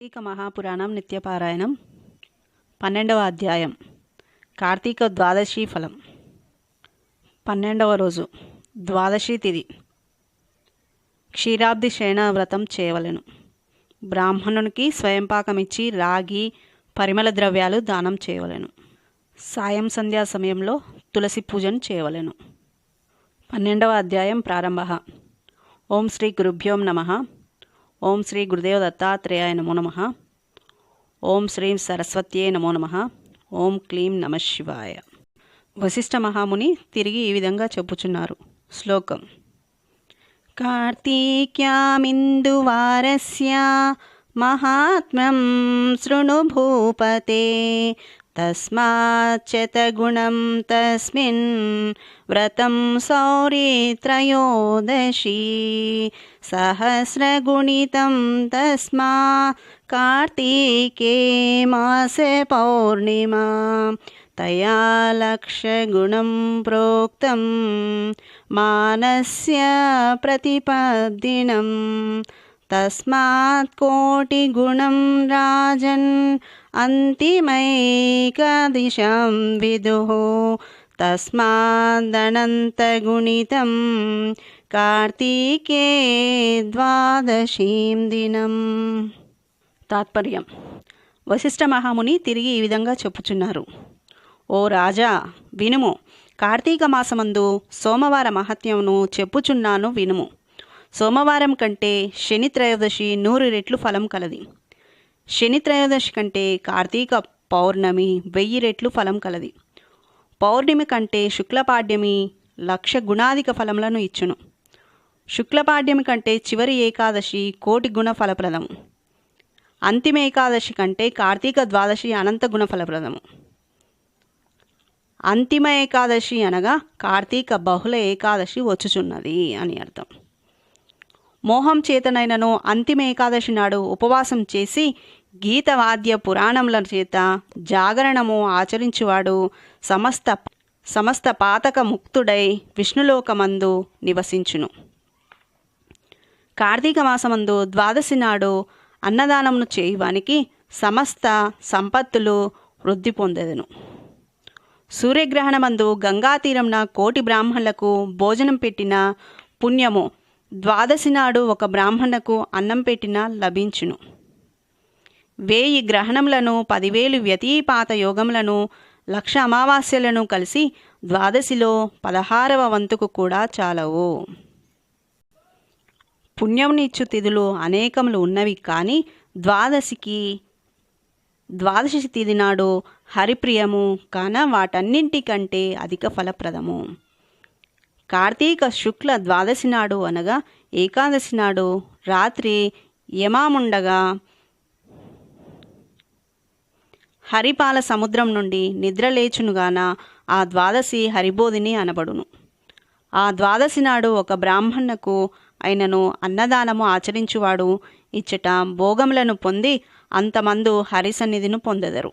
కార్తీక మహాపురాణం నిత్యపారాయణం పన్నెండవ అధ్యాయం. కార్తీక ద్వాదశి ఫలం. పన్నెండవ రోజు ద్వాదశి తిథి క్షీరాబ్ది శయన వ్రతం చేయవలెను. బ్రాహ్మణునికి స్వయంపాకమిచ్చి రాగి పరిమళ ద్రవ్యాలు దానం చేయవలెను. సాయం సంధ్యా సమయంలో తులసి పూజను చేయవలెను. పన్నెండవ అధ్యాయం ప్రారంభ. ఓం శ్రీ గురుభ్యోం నమ. ఓం శ్రీ గురుదేవ దత్తాత్రేయాయ నమో నమ. ఓం శ్రీం సరస్వత్యే నమో నమ. ఓం క్లీం నమ శివాయ. వశిష్ఠ మహాముని తిరిగి ఈ విధంగా చెప్పుచున్నారు. శ్లోకం. కార్తీక్యామిందువారస్య మహాత్మ్యం శృణు భూపతే तस्मात् चतुगुणम् तस्मिन् व्रतं सौरित्रयोदशी। सहस्रगुणितं तस्मा कार्तिके मासे पौर्णिमा। तया लक्षगुणं प्रोक्तं मानस्य प्रतिपदिनम् తస్మాత్ కోటిగుణం రాజన్ అంతిమైకదిశం విదుః. తస్మాదనంతగుణితం కార్తీకే ద్వాదశీం దినం. తాత్పర్యం. వశిష్ఠ మహాముని తిరిగి ఈ విధంగా చెప్పుచున్నారు. ఓ రాజా వినుము. కార్తీక మాసమందు సోమవార మహత్యమును చెప్పుచున్నాను వినుము. సోమవారం కంటే శని త్రయోదశి నూరు రెట్లు ఫలం కలది. శని త్రయోదశి కంటే కార్తీక పౌర్ణమి వెయ్యి రెట్లు ఫలం కలది. పౌర్ణమి కంటే శుక్లపాడ్యమి లక్ష గుణాధిక ఫలములను ఇచ్చును. శుక్లపాడ్యమి కంటే చివరి ఏకాదశి కోటి గుణ ఫలప్రదము. అంతిమ ఏకాదశి కంటే కార్తీక ద్వాదశి అనంత గుణ ఫలప్రదము. అంతిమ ఏకాదశి అనగా కార్తీక బహుళ ఏకాదశి వచ్చుచున్నది అని అర్థం. మోహం చేతనైనను అంతిమ ఏకాదశి నాడు ఉపవాసం చేసి గీతవాద్య పురాణముల చేత జాగరణము ఆచరించువాడు సమస్త సమస్త పాతక ముక్తుడై విష్ణులోకమందు నివసించును. కార్తీక మాసమందు ద్వాదశి నాడు అన్నదానమును చేయువానికి సమస్త సంపత్తులు వృద్ధి పొందెదను. సూర్యగ్రహణమందు గంగా తీరంన కోటి బ్రాహ్మణులకు భోజనం పెట్టిన పుణ్యము ద్వాదశి నాడు ఒక బ్రాహ్మణకు అన్నం పెట్టిన లభించును. వేయి గ్రహణములను పదివేలు వ్యతిపాత యోగములను లక్ష అమావాస్యలను కలిసి ద్వాదశిలో పదహారవ వంతుకు కూడా చాలవు. పుణ్యమునిచ్చు తిథులు అనేకములు ఉన్నవి కానీ ద్వాదశికి ద్వాదశి తిథి నాడు హరిప్రియము కాన వాటన్నింటికంటే అధిక ఫలప్రదము. కార్తీక శుక్ల ద్వాదశి నాడు అనగా ఏకాదశి నాడు రాత్రి యమాముండగా హరిపాల సముద్రం నుండి నిద్రలేచునుగాన ఆ ద్వాదశి హరిబోధిని అనబడును. ఆ ద్వాదశి నాడు ఒక బ్రాహ్మణకు ఆయనను అన్నదానము ఆచరించువాడు. ఇచ్చట భోగములను పొంది అంతమందు హరిసన్నిధిను పొందెదరు.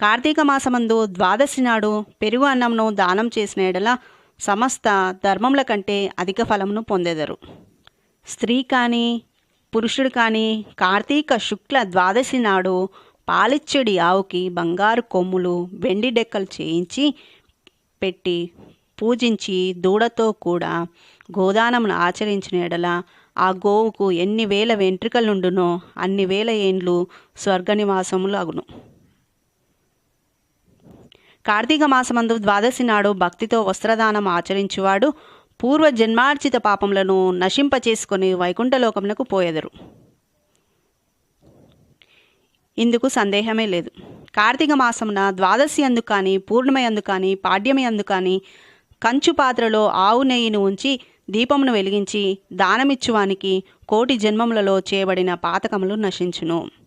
కార్తీక మాసమందు ద్వాదశి నాడు పెరుగు అన్నంను దానం చేసిన ఎడల సమస్త ధర్మముల కంటే అధిక ఫలమును పొందెదరు. స్త్రీ కానీ పురుషుడు కానీ కార్తీక శుక్ల ద్వాదశి నాడు పాలిచ్చడి ఆవుకి బంగారు కొమ్ములు వెండి డెక్కలు చేయించి పెట్టి పూజించి దూడతో కూడా గోదానమును ఆచరించిన ఎడల ఆ గోవుకు ఎన్ని వేల వెంట్రుకలుండునో అన్ని వేల ఏండ్లు స్వర్గనివాసములు అగును కార్తీక మాసమందు ద్వాదశి నాడు భక్తితో వస్త్రదానం ఆచరించువాడు పూర్వ జన్మార్జిత పాపములను నశింపచేసుకొని వైకుంఠలోకమునకు పోయెదరు. ఇందుకు సందేహమే లేదు. కార్తీక మాసమున ద్వాదశి అందు కానీ పూర్ణిమ అందు కానీ పాడ్యమి అందు కానీ కంచు పాత్రలో ఆవు నెయ్యిని ఉంచి దీపమును వెలిగించి దానమిచ్చువానికి కోటి జన్మములలో చేయబడిన పాతకములు నశించును.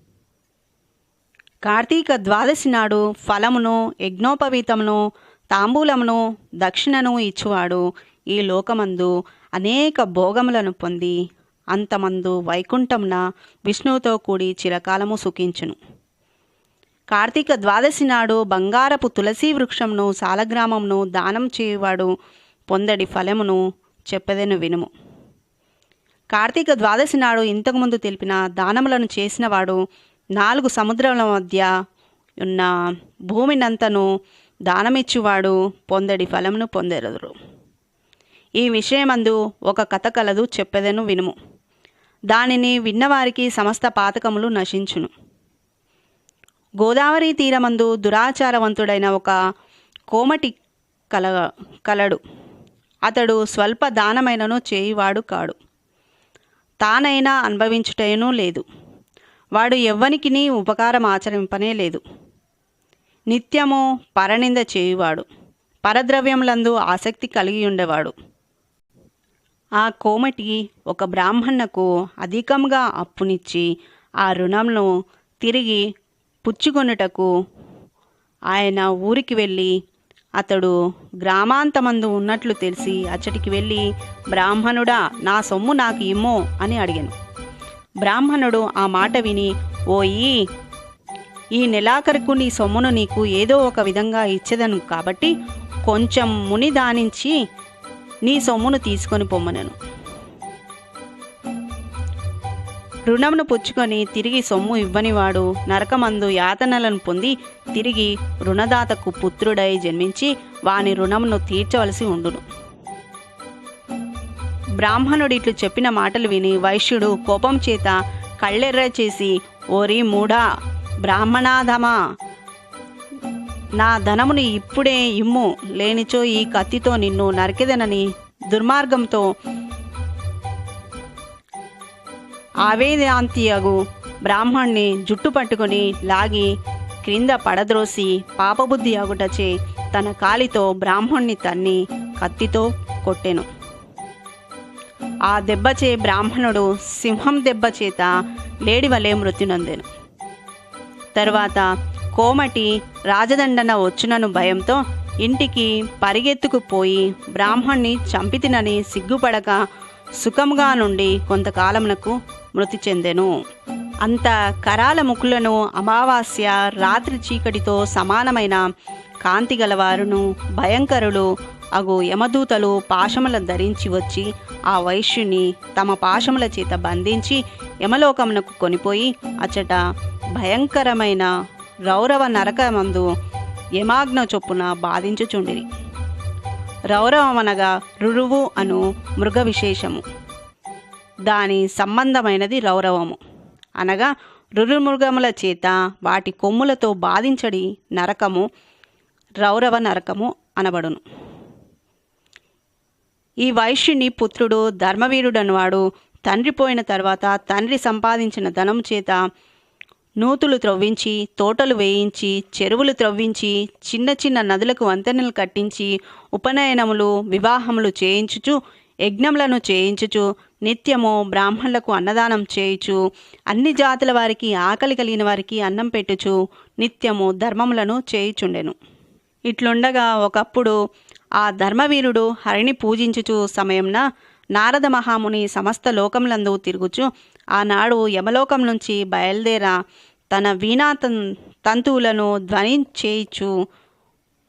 కార్తీక ద్వాదశి నాడు ఫలమును యజ్ఞోపవీతమును తాంబూలమును దక్షిణను ఇచ్చువాడు ఈ లోకమందు అనేక భోగములను పొంది అంతమందు వైకుంఠమున విష్ణువుతో కూడి చిరకాలము సుఖించును. కార్తీక ద్వాదశి నాడు బంగారపు తులసి వృక్షమును సాలగ్రామమును దానం చేయువాడు పొందడి ఫలమును చెప్పదెను వినుము. కార్తీక ద్వాదశి నాడు ఇంతకుముందు తెలిపిన దానములను చేసినవాడు నాలుగు సముద్రాల మధ్య ఉన్న భూమినంతను దానమిచ్చువాడు పొందడి ఫలమును పొందెదరు ఈ విషయమందు ఒక కథ కలదు చెప్పెదను వినుము. దానిని విన్నవారికి సమస్త పాతకములు నశించును. గోదావరి తీరమందు దురాచారవంతుడైన ఒక కోమటి కల కలడు. అతడు స్వల్ప దానమైనను చేయువాడు కాడు. తానైనా అనుభవించుటేనూ లేదు. వాడు ఎవ్వనికిని ఉపకారం ఆచరింపనే లేదు. నిత్యము పరనింద చేయువాడు. పరద్రవ్యములందు ఆసక్తి కలిగి ఉండేవాడు. ఆ కోమటి ఒక బ్రాహ్మణకు అధికంగా అప్పునిచ్చి ఆ రుణంను తిరిగి పుచ్చుకొనుటకు ఆయన ఊరికి వెళ్ళి అతడు గ్రామాంతమందు ఉన్నట్లు తెలిసి అచ్చటికి వెళ్ళి బ్రాహ్మణుడా నా సొమ్ము నాకు ఇమ్మో అని అడిగాను. బ్రాహ్మణుడు ఆ మాట విని ఓయి ఈ నెలాఖరుకు నీ సొమ్మును నీకు ఏదో ఒక విధంగా ఇచ్చేదను కాబట్టి కొంచెం ముని దానించి నీ సొమ్మును తీసుకొని పొమ్మనను. రుణమును పుచ్చుకొని తిరిగి సొమ్ము ఇవ్వనివాడు నరకమందు యాతనలను పొంది తిరిగి రుణదాతకు పుత్రుడై జన్మించి వాని రుణమును తీర్చవలసి ఉండును. బ్రాహ్మణుడు ఇట్లు చెప్పిన మాటలు విని వైశ్యుడు కోపం చేత కళ్ళెర్ర చేసి ఓరి మూడా బ్రాహ్మణాధమా నా ధనముని ఇప్పుడే ఇమ్ము. లేనిచో ఈ కత్తితో నిన్ను నరికెదనని దుర్మార్గంతో ఆవేదాంతియగు బ్రాహ్మణ్ణి జుట్టు పట్టుకొని లాగి క్రింద పడద్రోసి పాపబుద్ధి అగుటచే తన కాలితో బ్రాహ్మణ్ణి తన్ని కత్తితో కొట్టెను. ఆ దెబ్బచే బ్రాహ్మణుడు సింహం దెబ్బ చేత లేడి వలె మృతి నొందెను. తరువాత కోమటి రాజదండన వచ్చునను భయంతో ఇంటికి పరిగెత్తుకుపోయి బ్రాహ్మణ్ణి చంపితినని సిగ్గుపడక సుఖంగా నుండి కొంతకాలమునకు మృతి చెందెను. అంత కరాల ముక్కులను అమావాస్య రాత్రి చీకటితో సమానమైన కాంతి గలవారును భయంకరులు అగు యమదూతలు పాశముల ధరించి వచ్చి ఆ వైశ్యుని తమ పాశముల చేత బంధించి యమలోకమునకు కొనిపోయి అచ్చట భయంకరమైన రౌరవ నరకమందు యమాగ్న చొప్పున బాధించుచుండిరి. రౌరవమనగా రురువు అను మృగ విశేషము. దాని సంబంధమైనది రౌరవము. అనగా రురుమృగముల చేత వాటి కొమ్ములతో బాధించడి నరకము రౌరవ నరకము అనబడును. ఈ వైశ్యుని పుత్రుడు ధర్మవీరుడనువాడు. తండ్రి పోయిన తర్వాత తండ్రి సంపాదించిన ధనం చేత నూతులు త్రవ్వించి తోటలు వేయించి చెరువులు త్రవ్వించి చిన్న చిన్న నదులకు వంతెనలు కట్టించి ఉపనయనములు వివాహములు చేయించుచు యజ్ఞములను చేయించుచు నిత్యము బ్రాహ్మణులకు అన్నదానం చేయుచు అన్ని జాతుల వారికి ఆకలి కలిగిన వారికి అన్నం పెట్టుచు నిత్యము ధర్మములను చేయుచుండెను. ఇట్లుండగా ఒకప్పుడు ఆ ధర్మవీరుడు హరిని పూజించుచు సమయంన నారద మహాముని సమస్త లోకములందు తిరుగుచు ఆనాడు యమలోకం నుంచి బయలుదేరా తన వీణా తన్ తంతువులను ధ్వని చేయిచు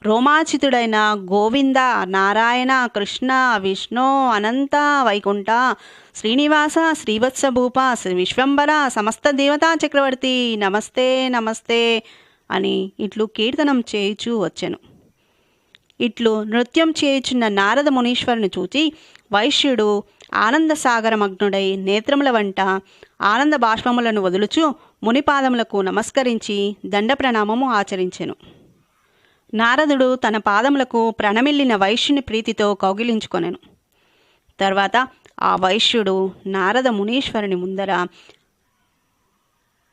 రోమాచితుడైన గోవింద నారాయణ కృష్ణ విష్ణు అనంత వైకుంఠ శ్రీనివాస శ్రీవత్సభూప శ్రీ విశ్వంబర సమస్త దేవతా చక్రవర్తి నమస్తే నమస్తే అని ఇట్లు కీర్తనం చేయుచూ వచ్చెను. ఇట్లు నృత్యం చేయుచున్న నారద మునీశ్వరుని చూచి వైశ్యుడు ఆనంద సాగరమగ్నుడై నేత్రముల వంట ఆనంద బాష్పములను వదులుచు మునిపాదములకు నమస్కరించి దండ ప్రణామము ఆచరించెను. నారదుడు తన పాదములకు ప్రణమిల్లిన వైశ్యుని ప్రీతితో కౌగిలించుకొనెను. తర్వాత ఆ వైశ్యుడు నారద మునీశ్వరుని ముందర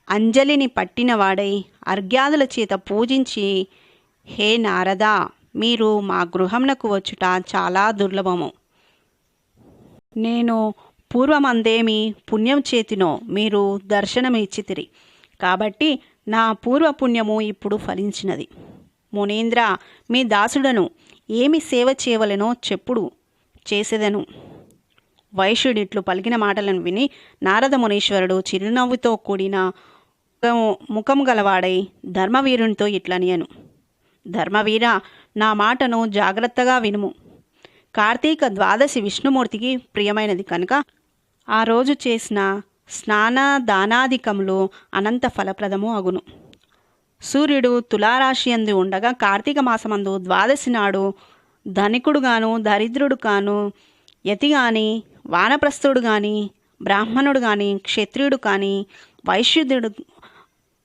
అంజలిని పట్టినవాడై అర్ఘ్యాదుల చేత పూజించి హే నారదా మీరు మా గృహంనకు వచ్చుట చాలా దుర్లభము. నేను పూర్వమందేమి పుణ్యం చేతినో మీరు దర్శనమిచ్చితిరి. కాబట్టి నా పూర్వపుణ్యము ఇప్పుడు ఫలించినది. మునీంద్ర మీ దాసుడను ఏమి సేవ చేయవలెనో చెప్పుడు చేసేదను. వైశ్యుడిట్లు పలికిన మాటలను విని నారద మునీశ్వరుడు చిరునవ్వుతో కూడిన ముఖం గలవాడై ధర్మవీరునితో ఇట్లనియను. ధర్మవీర నా మాటను జాగ్రత్తగా వినుము. కార్తీక ద్వాదశి విష్ణుమూర్తికి ప్రియమైనది కనుక ఆ రోజు చేసిన స్నాన దానాధికములు అనంత ఫలప్రదము అగును. సూర్యుడు తులారాశి అందు ఉండగా కార్తీక మాసమందు ద్వాదశి నాడు ధనికుడు గాను దరిద్రుడు కాను యతి గాని వానప్రస్థుడు గాని బ్రాహ్మణుడు గాని క్షత్రియుడు కానీ వైశ్యుడు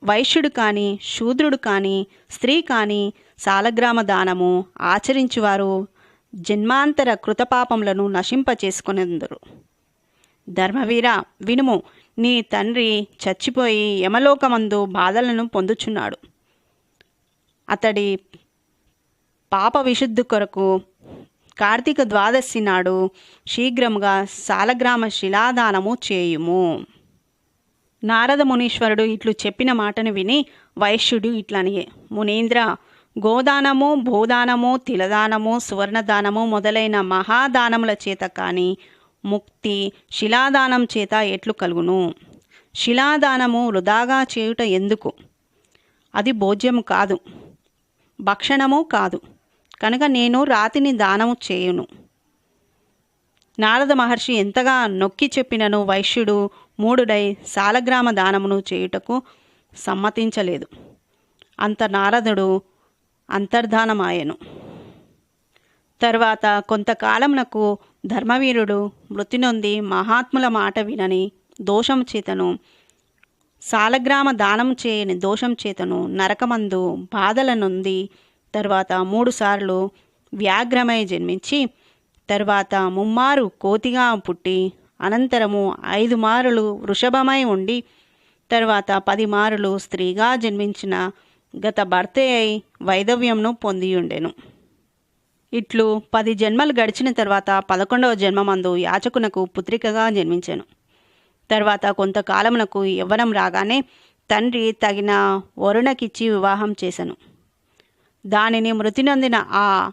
వైశ్యుడు కానీ శూద్రుడు కానీ స్త్రీ కానీ సాలగ్రామ దానము ఆచరించువారు. జన్మాంతర కృతపాపములను నశింపచేసుకునేందరు. ధర్మవీర వినుము నీ తండ్రి చచ్చిపోయి యమలోకమందు బాధలను పొందుచున్నాడు. అతడి పాప విశుద్ధి కొరకు కార్తీక ద్వాదశి నాడు శీఘ్రముగా సాలగ్రామ శిలాదానము చేయుము. నారద మునీశ్వరుడు ఇట్లు చెప్పిన మాటను విని వైశ్యుడు ఇట్లనియే మునీంద్ర గోదానము భూదానము తిలదానము సువర్ణదానము మొదలైన మహాదానముల చేత కానీ ముక్తి శిలాదానం చేత ఎట్లు కలుగును? శిలాదానము వృధాగా చేయుట ఎందుకు? అది భోజ్యము కాదు భక్షణము కాదు. కనుక నేను రాతిని దానము చేయును. నారద మహర్షి ఎంతగా నొక్కి చెప్పినను వైశ్యుడు మూడుడై సాలగ్రామ దానమును చేయుటకు సమ్మతించలేదు. అంత నారదుడు అంతర్ధానమాయెను. తర్వాత కొంతకాలమునకు ధర్మవీరుడు మృతి నొంది మహాత్ముల మాట వినని దోషం చేతను సాలగ్రామ దానం చేయని దోషం చేతను నరకమందు బాధల నొంది తర్వాత మూడుసార్లు వ్యాఘ్రమై జన్మించి తర్వాత ముమ్మారు కోతిగా పుట్టి అనంతరము ఐదు మారులు వృషభమై ఉండి తర్వాత పది మారులు స్త్రీగా జన్మించిన గత భర్తే అయి వైదవ్యంను పొందియుండెను. ఇట్లు పది జన్మలు గడిచిన తర్వాత పదకొండవ జన్మమందు యాచకునకు పుత్రికగా జన్మించాను. తర్వాత కొంతకాలమునకు యవ్వనం రాగానే తండ్రి తగిన వరుణకిచ్చి వివాహం చేశాను దానిని మృతి నొందిన ఆ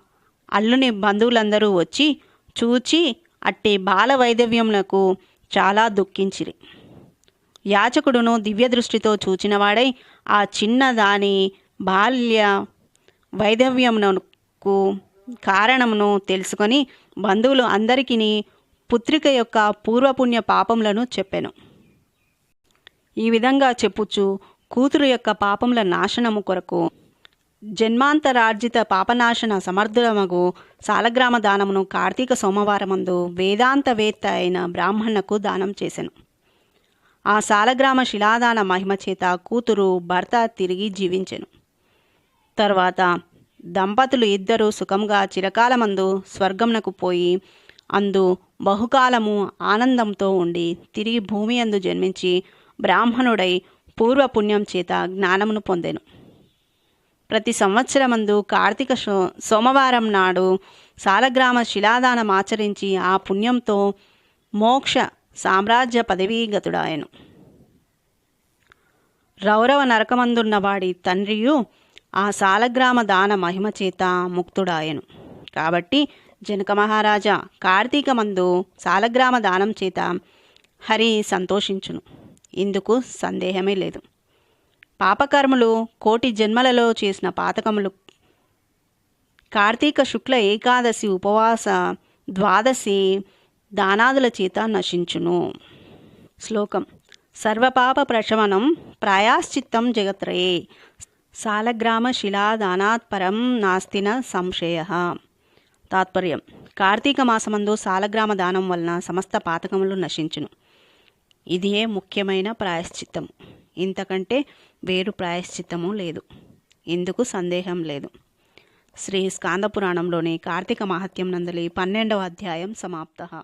అల్లుని బంధువులందరూ వచ్చి చూచి అట్టి బాల వైధవ్యమునకు చాలా దుఃఖించిరి. యాచకుడును దివ్య దృష్టితో చూచినవాడై ఆ చిన్న దాని బాల్య వైధవ్యమునకు కారణమును తెలుసుకొని బంధువులు అందరికీ పుత్రిక యొక్క పూర్వపుణ్య పాపములను చెప్పాను. ఈ విధంగా చెప్పుచు కూతురు యొక్క పాపముల నాశనము కొరకు జన్మాంతరార్జిత పాపనాశన సమర్థులమగు సాలగ్రామ దానమును కార్తీక సోమవారమందు వేదాంతవేత్త అయిన బ్రాహ్మణకు దానం చేశాను ఆ సాలగ్రామ శిలాదాన మహిమ చేత కూతురు భర్త తిరిగి జీవించెను. తర్వాత దంపతులు ఇద్దరూ సుఖంగా చిరకాలమందు స్వర్గమునకు పోయి అందు బహుకాలము ఆనందంతో ఉండి తిరిగి భూమి అందు జన్మించి బ్రాహ్మణుడై పూర్వపుణ్యం చేత జ్ఞానమును పొందెను. ప్రతి సంవత్సరమందు కార్తీక సో సోమవారం నాడు సాలగ్రామ శిలాదానం ఆచరించి ఆ పుణ్యంతో మోక్ష సామ్రాజ్య పదవీగతుడాయను. రౌరవ నరకమందున్న వాడి తండ్రియు ఆ సాలగ్రామ దాన మహిమ చేత ముక్తుడాయను. కాబట్టి జనక మహారాజా కార్తీక మందు సాలగ్రామ దానం చేత హరి సంతోషించును. ఇందుకు సందేహమే లేదు. పాపకర్మలు కోటి జన్మలలో చేసిన పాతకములు. కార్తీక శుక్ల ఏకాదశి ఉపవాస ద్వాదశి దానాదుల చేత నశించును. శ్లోకం. సర్వపాప ప్రశమనం ప్రాయాశ్చిత్తం జగత్రయే సాలగ్రామ శిలాదానాత్ పరం నాస్తిన సంశయ. తాత్పర్యం. కార్తీక మాసమందు సాలగ్రామ దానం వలన సమస్త పాతకములు నశించును. ఇదే ముఖ్యమైన ప్రాయశ్చిత్తము ఇంతకంటే వేరు ప్రాయశ్చిత్తము లేదు. ఇందుకు సందేహం లేదు. శ్రీ స్కాంద పురాణంలోని కార్తీక మహత్యం నందలి పన్నెండవ అధ్యాయం సమాప్త.